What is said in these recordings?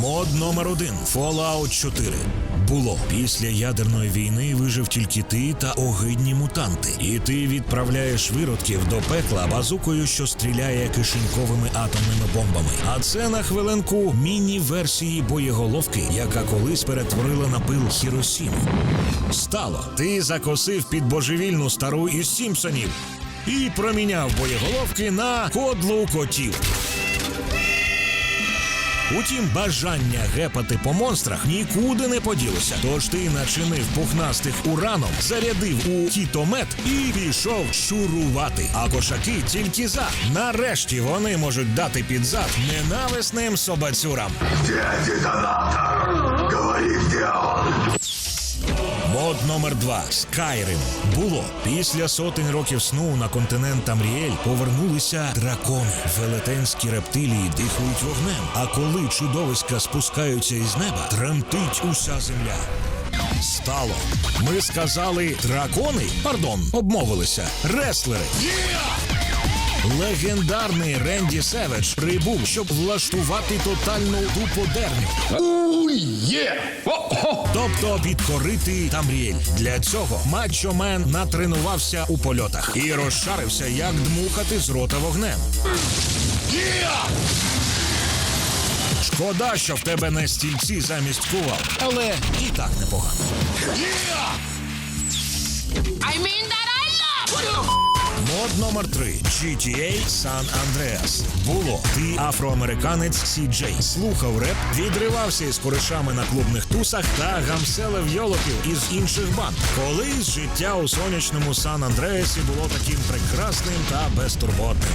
Мод номер один Fallout 4. Було після ядерної війни вижив тільки ти та огидні мутанти, і ти відправляєш виродків до пекла базукою, що стріляє кишеньковими атомними бомбами. А це на хвилинку міні-версії боєголовки, яка колись перетворила на пил Хіросіму. Стало, ти закосив під божевільну стару із Сімпсонів і проміняв боєголовки на кодлу котів. Утім, бажання гепати по монстрах нікуди не поділося. Тож ти начинив пухнастих ураном, зарядив у кітомет і пішов шурувати. А кошаки тільки за. Нарешті вони можуть дати під зад ненависним собацюрам. Где детонатор? Говори, де он? Мод номер два Скайрим. Було після сотень років сну на континент Тамріель повернулися дракони. Велетенські рептилії дихають вогнем. А коли чудовиська спускаються із неба, тремтить уся земля. Стало. Ми сказали дракони? Пардон, обмовилися. Реслери. Легендарний Ренді Севедж прибув, щоб влаштувати тотальну дуподерню. Тобто підкорити Тамріель. Для цього мачомен натренувався у польотах і розшарився, як дмухати з рота вогнем. Шкода, що в тебе не стільці замість кувал, але і так непогано. I mean that I love you! Мод номер 3 GTA San Andreas. Було ти афроамериканець Сі Джей. Слухав реп, відривався із коришами на клубних тусах та гамселив йолопів із інших банд. Колись життя у сонячному Сан Андреасі було таким прекрасним та безтурботним.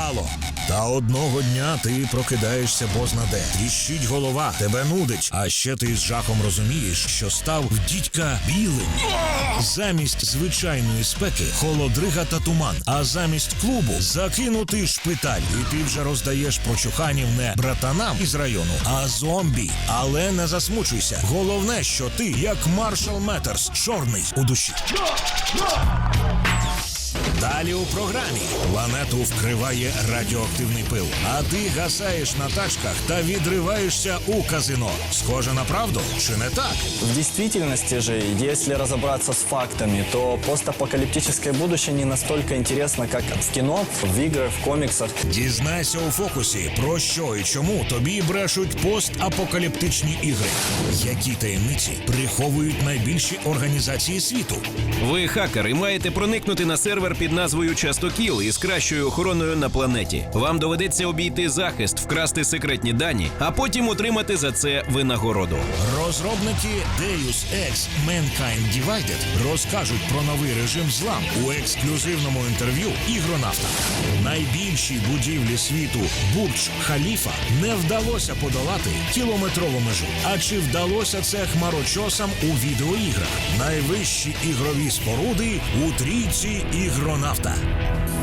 Стало. Та одного дня ти прокидаєшся бозна де. Тріщить голова, тебе нудить. А ще ти з жахом розумієш, що став дідька білим. Замість звичайної спеки холодрига та туман, а замість клубу закинутий шпиталь. І ти вже роздаєш прочуханів не братанам із району, а зомбі. Але не засмучуйся. Головне, що ти, як Маршал Метерс, чорний у душі. Далі у програмі планету вкриває радіоактивний пил, а ти гасаєш на тачках та відриваєшся у казино. Схоже на правду чи не так? В действительности же, если разобраться с фактами, то постапокалиптическое будущее не настолько интересно, как в кино, в играх, в комиксах. Дізнайся у фокусі, про що і чому тобі брешуть постапокаліптичні ігри. Які таємниці приховують найбільші організації світу? Ви хакер і маєте проникнути на сервер під назвою Частокіл із кращою охороною на планеті. Вам доведеться обійти захист, вкрасти секретні дані, а потім отримати за це винагороду. Розробники Deus Ex Mankind Divided розкажуть про новий режим злам у ексклюзивному інтерв'ю Ігронавта. Найбільшій будівлі світу Бурдж Халіфа не вдалося подолати кілометрову межу. А чи вдалося це хмарочосам у відеоіграх? Найвищі ігрові споруди у трійці ігронавта. Casbah.